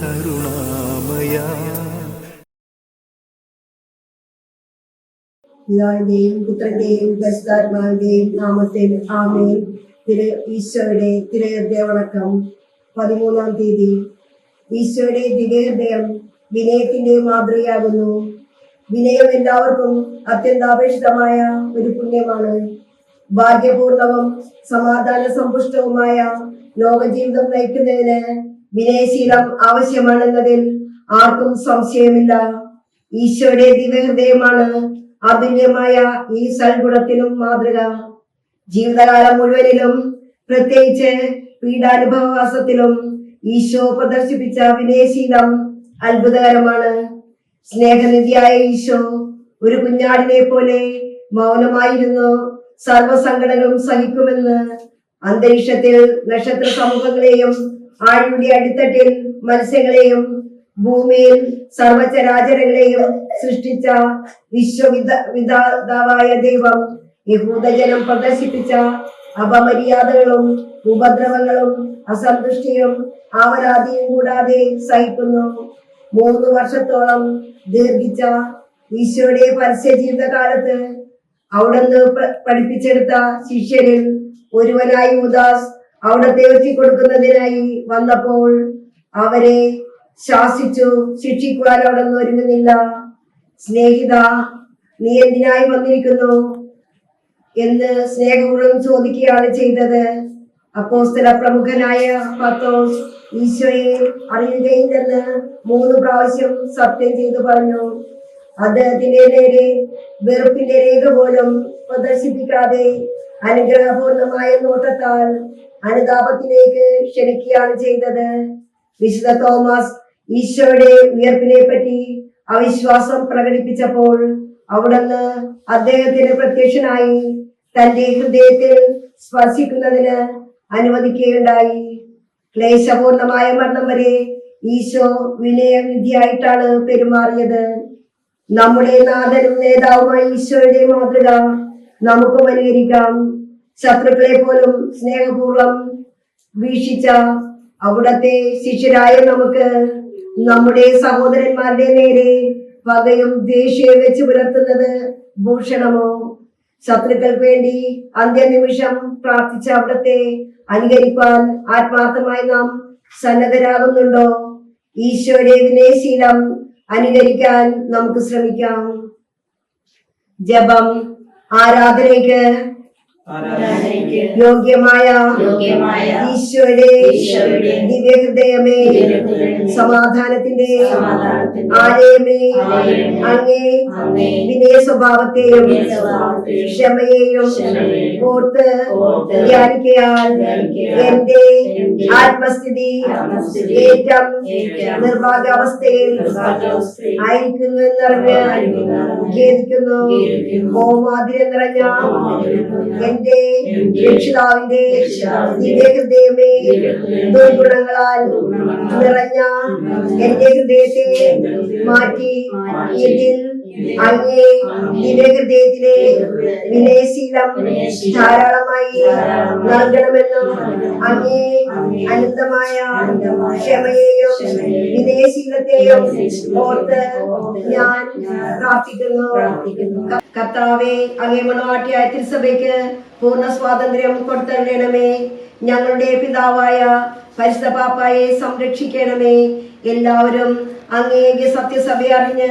കരുണാമയ. പിതാവിന്റെയും പുത്രന്റെയും പരിശുദ്ധാത്മാവിന്റെയും നാമത്തിൽ ആമേൻ. തിര ഈശോയുടെ വണക്കം പതിമൂന്നാം തീയതി. ഈശോയുടെ ദിവ്യഹൃദയം വിനയത്തിന്റെ മാതൃകയാകുന്നു. വിനയം എല്ലാവർക്കും അത്യന്താപേക്ഷിതമായ ഒരു പുണ്യമാണ്. ഭാഗ്യപൂർണവും സമാധാന സമ്പുഷ്ടവുമായ ലോകജീവിതം നയിക്കുന്നതിന് വിനയശീലം ആവശ്യമാണെന്നതിൽ ആർക്കും സംശയമില്ല. ഈശോയുടെ ദിവ്യഹൃദയമാണ് അതുല്യമായ ഈ സൽഗുണത്തിനും മാതൃക. ജീവിതകാലം മുഴുവനിലും പ്രത്യേകിച്ച് പീഡാനുഭവവാസത്തിലും ഈശോ പ്രദർശിപ്പിച്ച വിനയശീലം അത്ഭുതകരമാണ്. സ്നേഹനിധിയായ ഈശോ ഒരു കുഞ്ഞാടിനെ പോലെ മൗനമായിരുന്നു. സർവസങ്കടങ്ങളും സഹിക്കുമെന്ന് അന്തരീക്ഷത്തിൽ നക്ഷത്ര സമൂഹങ്ങളെയും ആഴിയുടെ അടിത്തട്ടിൽ മത്സ്യങ്ങളെയും ഭൂമിയിൽ സർവചരാചരങ്ങളെയും സൃഷ്ടിച്ച വിശ്വവിധ വിധാതാവായ ദൈവം യഹൂദജനം പ്രദർശിപ്പിച്ച അപമര്യാദകളും ഉപദ്രവങ്ങളും അസന്തുഷ്ടിയും ആവരാതിയും കൂടാതെ സഹിക്കുന്നു. മൂന്ന് വർഷത്തോളം ദീർഘിച്ച ഈശോയുടെ പരസ്യ ജീവിതകാലത്ത് അവിടുന്ന് പഠിപ്പിച്ചെടുത്ത ശിഷ്യരിൽ ഒരുവനായി ഉദാസ് അവിടെ തേർച്ചി കൊടുക്കുന്നതിനായി വന്നപ്പോൾ അവരെ ശാസിച്ചു ശിക്ഷിക്കുവാൻ അവിടെ നിന്ന് ഒരുങ്ങുന്നില്ല. സ്നേഹിത നീ എന്തിനായി വന്നിരിക്കുന്നു? എന്ന് സ്നേഹപൂർവം ചോദിക്കുകയാണ് ചെയ്തത്. അപ്പോസ്തല പ്രമുഖനായ പത്തോസ് ഈശോയെ അറിയുകയില്ലെന്ന് മൂന്ന് പ്രാവശ്യം സത്യം ചെയ്തു പറഞ്ഞു. അദ്ദേഹത്തിന്റെ നേരെ വെറുപ്പിന്റെ രേഖ പോലും പ്രദർശിപ്പിക്കാതെ അനുഗ്രഹപൂർണമായ നോട്ടത്താൽ അനുതാപത്തിലേക്ക് ക്ഷണിക്കുകയാണ് ചെയ്തത്. വിശുദ്ധ തോമസ് ഈശോയുടെ ഉയർപ്പിനെ പറ്റി അവിശ്വാസം പ്രകടിപ്പിച്ചപ്പോൾ അവിടുന്ന് അദ്ദേഹത്തിന് പ്രത്യക്ഷനായി തന്റെ ഹൃദയത്തിൽ സ്പർശിക്കുന്നതിന് അനുവദിക്കുകയുണ്ടായി. ക്ലേശപൂർണമായ മരണം വരെ ഈശോ വിനയവിധിയായിട്ടാണ് പെരുമാറിയത്. നമ്മുടെ നാഥനും നേതാവുമായ ഈശോയുടെ മാതൃക നമുക്ക് പരിഹരിക്കാം ശത്രുക്കളെ പോലും സ്നേഹപൂർവം വീക്ഷിച്ച അവിടത്തെ ശിഷ്യരായ നമുക്ക് നമ്മുടെ സഹോദരന്മാരുടെ നേരെ പകയും ദേഷ്യവും വെച്ച് പുലർത്തുന്നത് ഭൂഷണമോ? ശത്രുക്കൾക്ക് വേണ്ടി അന്ത്യനിമിഷം പ്രാർത്ഥിച്ച അവിടത്തെ അനുകരിപ്പാൻ ആത്മാർത്ഥമായി നാം സന്നദ്ധരാകുന്നുണ്ടോ? ഈശോയുടെ വിനയശീലം അനുകരിക്കാൻ നമുക്ക് ശ്രമിക്കാം. ജപം ആരാധനയ്ക്ക് യോഗ്യമായ ഈശോയുടെ ദിവ്യഹൃദയമേ സമാധാനത്തിന്റെ ആലയമേ അങ്ങേ വിനയ സ്വഭാവത്തെയും ക്ഷമയെയും ഓർത്ത് ധ്യാനിക്കയാൽ എന്റെ ആത്മസ്ഥിതി ഏറ്റം നിർഭാഗ്യാവസ്ഥയിൽ നിർഭാഗ്യാവസ്ഥയിൽ ആയിരിക്കുന്നു എന്നറിഞ്ഞ് ആയിരിക്കുന്നു ഖേദിക്കുന്നു. ഓമാതിരി എന്നറിഞ്ഞ നിറഞ്ഞ മോമാതിരം നിറഞ്ഞ എന്റെ എന്റെ രക്ഷിതാവിന്റെ നിന്റെ ദിവ്യഹൃദയമേ ദുർഗുണങ്ങളാൽ നിറഞ്ഞ എന്റെ ഹൃദയത്തെ മാറ്റി ഇതിൽ അങ്ങേ ദിവ്യഹൃദയത്തിലെ വിനയശീലം ധാരാളമായി നൽകണമെന്നും അങ്ങേ അനന്തമായ ക്ഷമയെയും വിനയശീലത്തെയും ഓർത്ത് ഞാൻ പ്രാർത്ഥിക്കുന്നു. കർത്താവെ അങ്ങേ മണവാട്ടിയായ തിരുസഭയ്ക്ക് പൂർണ സ്വാതന്ത്ര്യം കൊടുത്തരണമേ. ഞങ്ങളുടെ പിതാവായ പരിശുദ്ധ പാപ്പായെ സംരക്ഷിക്കണമേ. എല്ലാവരും അങ്ങേക്ക് സത്യസഭ അറിഞ്ഞ്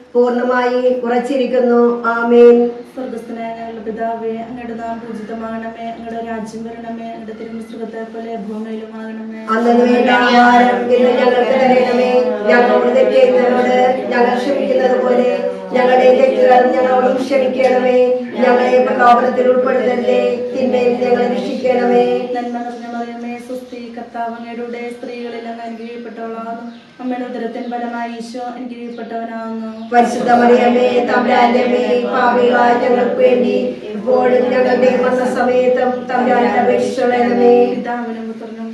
പൂർണമായി ഉറച്ചിരിക്കുന്നു. ആമേൻ. സ്വർഗസ്ഥനായ ഞങ്ങളുടെ പിതാവേ അങ്ങയുടെ നാം പൂജിതമാകണമേ. അങ്ങയുടെ രാജ്യം വരണമേ. അങ്ങയുടെ തിരുമുസ്തകത്തെ പോലെ ഭൂമിയിലും ആകണമേ. അന്നു വേണ്ട ആഹാരം ഇന്ന് ഞങ്ങൾക്ക് തരണമേ. ഞങ്ങളോട് തെറ്റിയുന്നവരോട് ഞങ്ങൾ ക്ഷമിക്കുന്നത് പോലെ ഞങ്ങളുടെ തെറ്റുകൾ ഞങ്ങളോടും ക്ഷമിക്കണമേ. ഞങ്ങളെ പ്രലോഭനത്തിൽ ഉൾപ്പെടുത്തല്ലേ തിന്മയിൽ ഞങ്ങളെ രക്ഷിക്കണമേ. നന്മ നിറഞ്ഞ മറിയമേ സുസ്ഥി കർത്താവ് അങ്ങയുടെ സ്ത്രീകളിൽ അങ്ങ് അനുഗ്രഹിക്കപ്പെട്ടവളാകുന്നു അമ്മയുടെ ഉദരത്തിൻ ഫലമായി ഈശോ അനുഗ്രഹിക്കപ്പെട്ടവനാകുന്നു. പരിശുദ്ധ മറിയമേ തമ്പുരാന്റെ അമ്മേ പാപികളായ ഞങ്ങൾക്ക് വേണ്ടി ഇപ്പോഴും ഞങ്ങളുടെ വന്ന സമയത്തും തമ്പുരാനെ പിതാവിനും പുത്രനും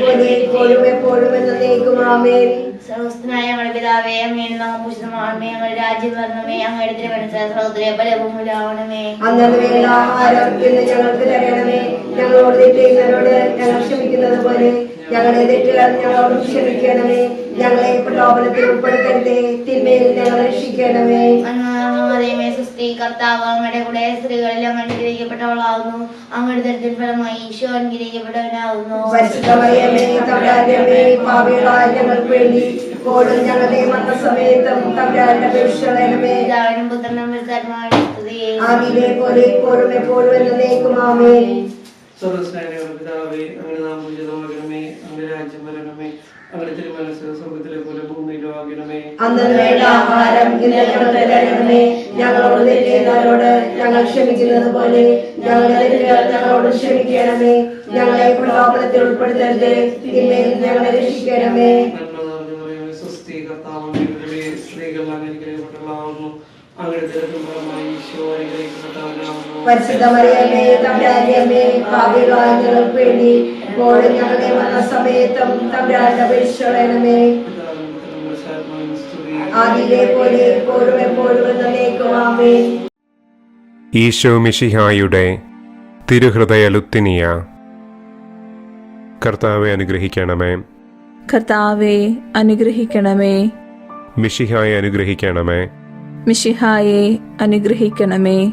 പോലെ ഇപ്പോഴും എപ്പോഴും എന്നേക്കും ആമേൻ. സർവസ്തനായ ഞങ്ങളുടെ പിതാവേ അങ്ങയുടെ നാമം ഞങ്ങളുടെ രാജ്യം വരണമേ അങ്ങയുടെ തിരുമനസ് സഹോദരിയെ ബലഭൂമിലാവണമേ അന്നത് വേണ്ട ആഹാരം ഇന്ന് ഞങ്ങൾക്ക് തരണമേ. ഞങ്ങളോട് ഞങ്ങൾ ക്ഷമിക്കുന്നത് പോലെ ഞങ്ങളെ തെറ്റുകൾ ഞങ്ങളോട് ക്ഷമിക്കണമേ. ഞങ്ങളെ പ്രലോഭനത്തിൽ ഉൾപ്പെടുത്തരുതേ. തിന്മയിൽ ഞങ്ങളെ രക്ഷിക്കണമേ. മറിയമേ സുസ്ത്രീ കർത്താവ് അങ്ങയുടെ കൂടെ സ്ത്രീകളിൽ അങ്ങ് അനുഗ്രഹിക്കപ്പെട്ടവളാകുന്നു. അങ്ങയുടെ ദരിദ്രൻ ഫലമായി ഈശോ അനുഗ്രഹിക്കപ്പെട്ടവനാകുന്നു. പരിശുദ്ധ മറിയമേ തമ്പുരാന്റെ അമ്മേ പാപികളായ ഞങ്ങൾക്ക് വേണ്ടി ഇപ്പോഴും ഞങ്ങളുടെ മരണസമയത്തും തമ്പുരാന്റെ പുത്രനും പരിശുദ്ധാത്മാവിനും പോലെ ഇപ്പോഴും എപ്പോഴും എന്നേക്കും ആമേ സ്വർഗസ്നായ പിതാവേ അങ്ങനെ നാം പൂജിതമാകണമേ അങ്ങനെ രാജ്യം വരണമേ. അങ്ങനെ സ്വർഗത്തിലെ പോലെ ഭൂമിയിലും ആകണമേ. ആഹാരം തരണമേ ഞങ്ങളോട് തെറ്റിയവരോട് ഞങ്ങൾ ക്ഷമിക്കുന്നത് പോലെ ഞങ്ങളെ ഞങ്ങളോട് ക്ഷമിക്കണമേ. ഞങ്ങളെ പ്രലോഭനത്തിൽ ഉൾപ്പെടുത്തരുത്. തിന്മയിൽ ഞങ്ങളെ രക്ഷിക്കണമേ. അങ്ങനെ സ്ത്രീകൾ അനുഗ്രഹിക്കപ്പെട്ടവളാകുന്നു അങ്ങയുടെ തിരക്കും ഫലമായി ഈശോ അനുഗ്രഹിക്കപ്പെട്ടവനാകുന്നു പരിശുദ്ധ മറിയമ്മേ തമ്പുരാന്റെ അമ്മേ പാപികളായ ഞങ്ങൾക്ക് വേണ്ടി ഇപ്പോഴും ഞങ്ങളുടെ മരണസമയത്തും തമ്പുരാന്റെ അപേക്ഷിച്ചുള്ളണമേ പിതാവിനും പുത്രനും പരിശുദ്ധാത്മാവിനും സ്തുതി ആദിയിലെ പോലെ ഇപ്പോഴും എപ്പോഴും എന്നേക്കും ആമേ ഈശോ മിഷിഹായുടെ തിരുഹൃദയ ലുത്തിനിയ. കർത്താവെ അനുഗ്രഹിക്കണമേ. കർത്താവെ അനുഗ്രഹിക്കണമേ. മിഷിഹായെ അനുഗ്രഹിക്കണമേ. മിഷിഹായെ അനുഗ്രഹിക്കണമേ.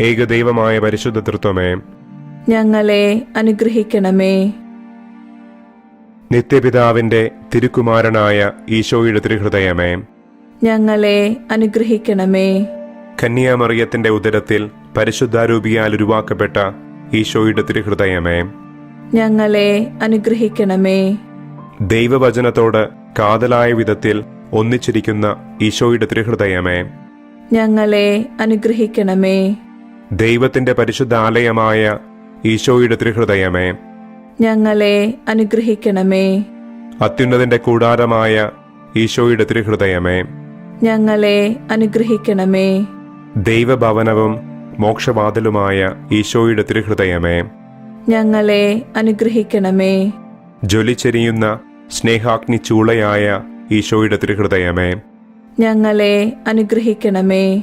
ഏകദൈവമായ പരിശുദ്ധ തൃത്വമേ ഞങ്ങളെ അനുഗ്രഹിക്കണമേ. നിത്യപിതാവിന്റെ തിരുക്കുമാരനായ ഈശോയുടെ തിരുഹൃദയമേ ഞങ്ങളെ അനുഗ്രഹിക്കണമേ. കന്യാമറിയത്തിന്റെ ഉദരത്തിൽ പരിശുദ്ധാരൂപിയാൽ ഉരുവാക്കപ്പെട്ട ഈശോയുടെ തിരുഹൃദയമേ ഞങ്ങളെ അനുഗ്രഹിക്കണമേ. ദൈവവചനത്തോട് കാതലായ വിധത്തിൽ ഒന്നിച്ചിരിക്കുന്ന ഈശോയുടെ തിരുഹൃദയമേ ഞങ്ങളെ അനുഗ്രഹിക്കണമേ. ദൈവത്തിന്റെ പരിശുദ്ധ ആലയമായ ഈശോയുടെ തിരുഹൃദയമേ. ഞങ്ങളെ അനുഗ്രഹിക്കണമേ. അത്യുന്നതിന്റെ കൂടാരമായ ഈശോയുടെ തിരുഹൃദയമേ. ഞങ്ങളെ അനുഗ്രഹിക്കണമേ. ദൈവഭവനവും മോക്ഷവാതിലുമായ ഈശോയുടെ തിരുഹൃദയമേ. ഞങ്ങളെ അനുഗ്രഹിക്കണമേ. ജ്വലിച്ചെരിയുന്ന സ്നേഹാഗ്നി ചൂളയായ ഈശോയുടെ തിരുഹൃദയമേ. ഞങ്ങളെ അനുഗ്രഹിക്കണമേ.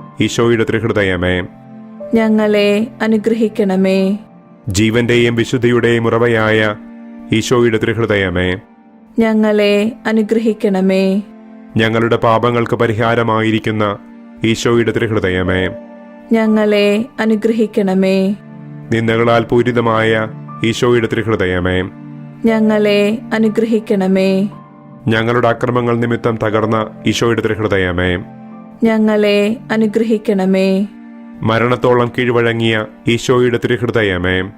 ഈശോയുടെ തിരുഹൃദയമേ. ഞങ്ങളെ അനുഗ്രഹിക്കണമേ. ജീവന്റെയും വിശുദ്ധിയുടെയും ഉറവയായ ഈശോയുടെ തിരുഹൃദയമേ. ഞങ്ങളെ അനുഗ്രഹിക്കണമേ. ഞങ്ങളുടെ പാപങ്ങൾക്ക് പരിഹാരമായിരിക്കുന്ന ഈശോയുടെ തിരുഹൃദയമേ. ഞങ്ങളെ അനുഗ്രഹിക്കണമേ. നിന്ദകളാൽ പൂരിതമായ ഈശോയുടെ തിരുഹൃദയമേ. ഞങ്ങളെ അനുഗ്രഹിക്കണമേ. ഞങ്ങളുടെ അക്രമങ്ങൾ നിമിത്തം തകർന്ന ഈശോയുടെ തിരുഹൃദയമേ. ഞങ്ങളെ അനുഗ്രഹിക്കണമേ. മരണത്തോളം കീഴ്വഴങ്ങിയ ഈശോയുടെ തിരുഹൃദയമേ.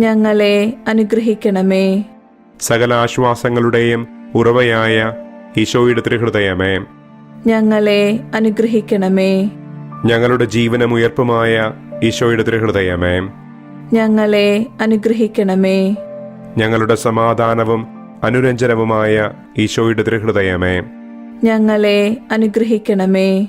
ഞങ്ങളെ അനുഗ്രഹിക്കണമേ. സകല ആശ്വാസങ്ങളുടെയും ഉറവയായ ഈശോയുടെ തിരുഹൃദയമേ. ഞങ്ങളെ അനുഗ്രഹിക്കണമേ. ഞങ്ങളുടെ ജീവനും ഉയർപ്പുമായ ഈശോയുടെ തിരുഹൃദയമേ. ഞങ്ങളെ അനുഗ്രഹിക്കണമേ. ഞങ്ങളുടെ സമാധാനവും അനുരഞ്ജനവുമായ ഈശോയുടെ തിരുഹൃദയമേ. ഞങ്ങളെ അനുഗ്രഹിക്കണമേ.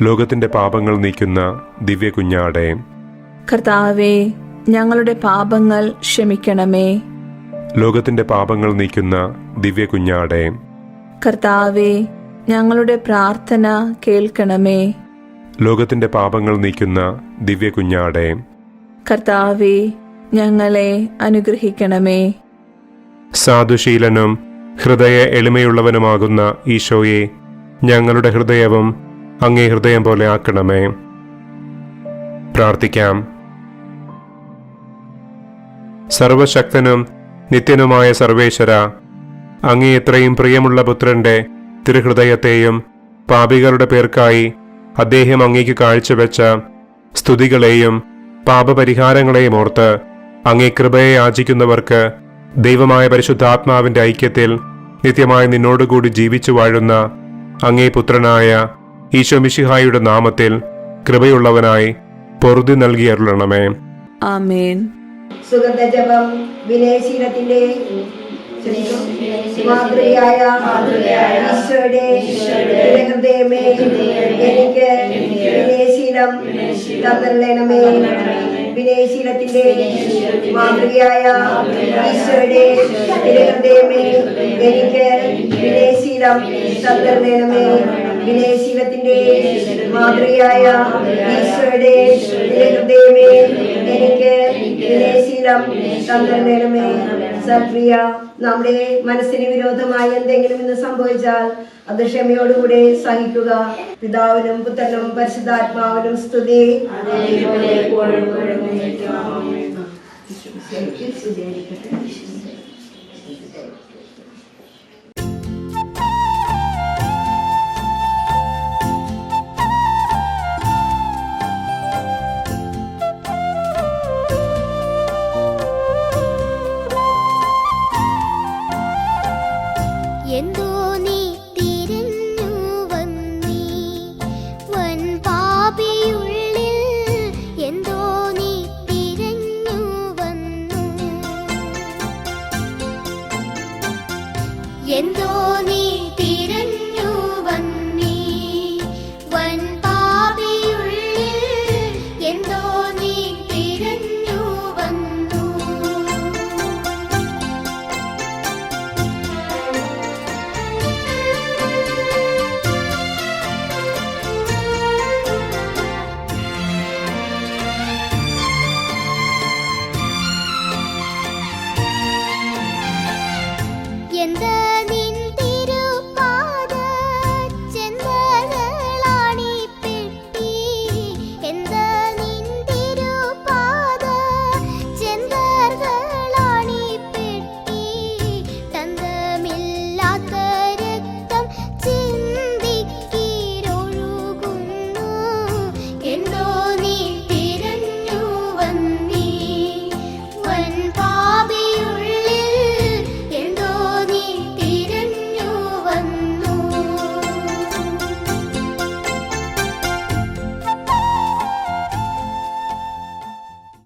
ലോകത്തിന്റെ പാപങ്ങൾ നീക്കുന്ന ദിവ്യ കുഞ്ഞാടെ കർത്താവേ ഞങ്ങളുടെ പാപങ്ങൾ ക്ഷമിക്കണമേ. ലോകത്തിന്റെ പാപങ്ങൾ നീക്കുന്ന ദിവ്യ കുഞ്ഞാടെ കർത്താവേ ഞങ്ങളുടെ പ്രാർത്ഥന കേൾക്കണമേ. ലോകത്തിന്റെ പാപങ്ങൾ നീക്കുന്ന ദിവ്യ കുഞ്ഞാടെ കർത്താവേ ഞങ്ങളെ അനുഗ്രഹിക്കണമേ. സാധുശീലനും ഹൃദയ എളിമയുള്ളവനുമാകുന്ന ഈശോയെ ഞങ്ങളുടെ ഹൃദയവും അങ്ങേ ഹൃദയം പോലെ ആക്കണമേ. പ്രാർത്ഥിക്കാം. സർവശക്തനും നിത്യനുമായ സർവേശ്വര അങ്ങേ ഇത്രയും പ്രിയമുള്ള പുത്രന്റെ തിരുഹൃദയത്തെയും പാപികളുടെ പേർക്കായി അദ്ദേഹം അങ്ങേക്ക് കാഴ്ചവെച്ച സ്തുതികളെയും പാപപരിഹാരങ്ങളെയും ഓർത്ത് അങ്ങേ കൃപയെ ആചിക്കുന്നവർക്ക് ദൈവമായ പരിശുദ്ധാത്മാവിന്റെ ഐക്യത്തിൽ നിത്യമായി നിന്നോടുകൂടി ജീവിച്ചു വാഴുന്ന അങ്ങേ പുത്രനായ ഈശോമിഷിഹായുടെ നാമത്തിൽ കൃപയുള്ളവനായി പൊറുതി നൽകിയരുളണമേ. ആമേൻ. സുഗന്ധജപം വിനയശീലത്തിന്റെ മാതൃകയായ ഈശോയുടെ ഹൃദയമേ എനിക്ക് വിനയശീലം തന്നരണമേ വിനയശീലത്തിന്റെ മാതൃകയായ ഈശോയുടെ ഹൃദയമേ എനിക്ക് വിനയശീലം തന്നരണമേ വിനയശീലത്തിന്റെ മാതൃകയായ ഈശോയുടെ ഹൃദയമേ എനിക്ക് വിനയശീലം തന്നേണമേ. സക്രിയ നമ്മുടെ മനസ്സിന് വിരോധമായി എന്തെങ്കിലും ഇന്ന് സംഭവിച്ചാൽ അത് ക്ഷമയോടുകൂടെ സഹിക്കുക. പിതാവിനും പുത്രനും പരിശുദ്ധാത്മാവിനും സ്തുതി. അതേപോലെ